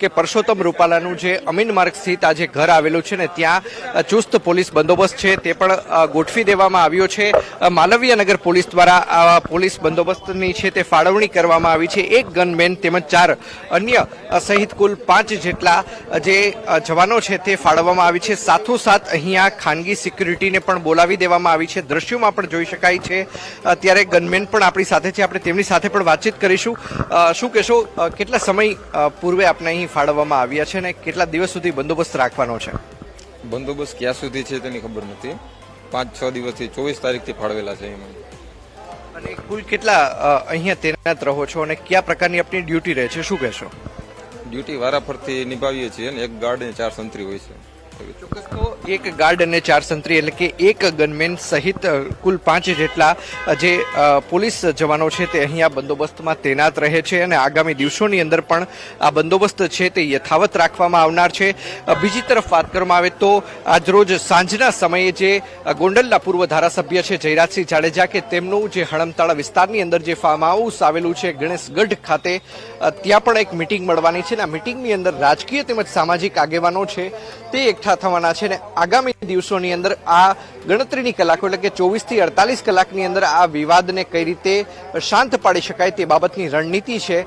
કે પરસોત્તમ રૂપાલાનું જે અમીન માર્ગ સ્થિત આ જે ઘર આવેલું છે ને ત્યાં ચુસ્ત પોલીસ બંદોબસ્ત છે, તે પણ ગોઠવી દેવામાં આવ્યો છે. માલવીયનગર માલવીય નગર પોલીસ દ્વારા આ પોલીસ બંદોબસ્તની છે તે ફાળવણી કરવામાં આવી છે. એક ગનમેન તેમજ ચાર અન્ય સહિત કુલ પાંચ જેટલા જે જવાનો છે તે ફાળવવામાં આવી છે. સાથોસાથ અહીંયા ખાનગી સિક્યુરિટીને પણ બોલાવી દેવામાં આવી છે. દ્રશ્યોમાં પણ જોઈ શકાય છે. અત્યારે ગનમેન પણ આપણી સાથે છે. આપણે તેમની સાથે પણ વાતચીત કરીશું. શું કહેશો? કેટલા સમય પૂર્વે આપણે અહીં ફાળવવામાં આવ્યા છે અને કેટલા દિવસ સુધી બંદોબસ્ત રાખવાનો છે? બંદોબસ્ત ક્યાં સુધી છે તેની ખબર નથી. પાંચ છ દિવસથી ચોવીસ તારીખથી ફાળવેલા છે એમાં. અને કુલ કેટલા અહીંયા તૈનાત રહો છો અને કયા પ્રકારની આપની ડ્યુટી રહે છે? શું કહેશો? ડ્યુટી વારાફરતી નિભાવીએ છીએ અને એક ગાર્ડ અને ચાર સંત્રી હોય છે. એક ગાર્ડ અને ચાર સંત્રી એટલે કે એક ગનમેન સહિત કુલ પાંચ જેટલા જે પોલીસ જવાનો છે તે અહીંયા બંદોબસ્તમાં તૈનાત રહે છે અને આગામી દિવસોની અંદર પણ આ બંદોબસ્ત છે તે યથાવત રાખવામાં આવનાર છે. બીજી તરફ વાત કરવામાં આવે તો આજરોજ સાંજના સમયે જે ગોંડલના પૂર્વ ધારાસભ્ય છે જયરાજસિંહ જાડેજા કે તેમનું જે હળમતાળા વિસ્તારની અંદર જે ફાર્મ હાઉસ આવેલું છે ગણેશગઢ ખાતે ત્યાં પણ એક મિટિંગ મળવાની છે અને આ મિટિંગની અંદર રાજકીય તેમજ સામાજિક આગેવાનો છે તે એકઠા થવાના છે અને આગામી દિવસોની અંદર આ ગણતરીની કલાકો એટલે કે ચોવીસથી અડતાલીસ કલાકની અંદર આ વિવાદને કઈ રીતે શાંત પાડી શકાય તે બાબતની રણનીતિ છે.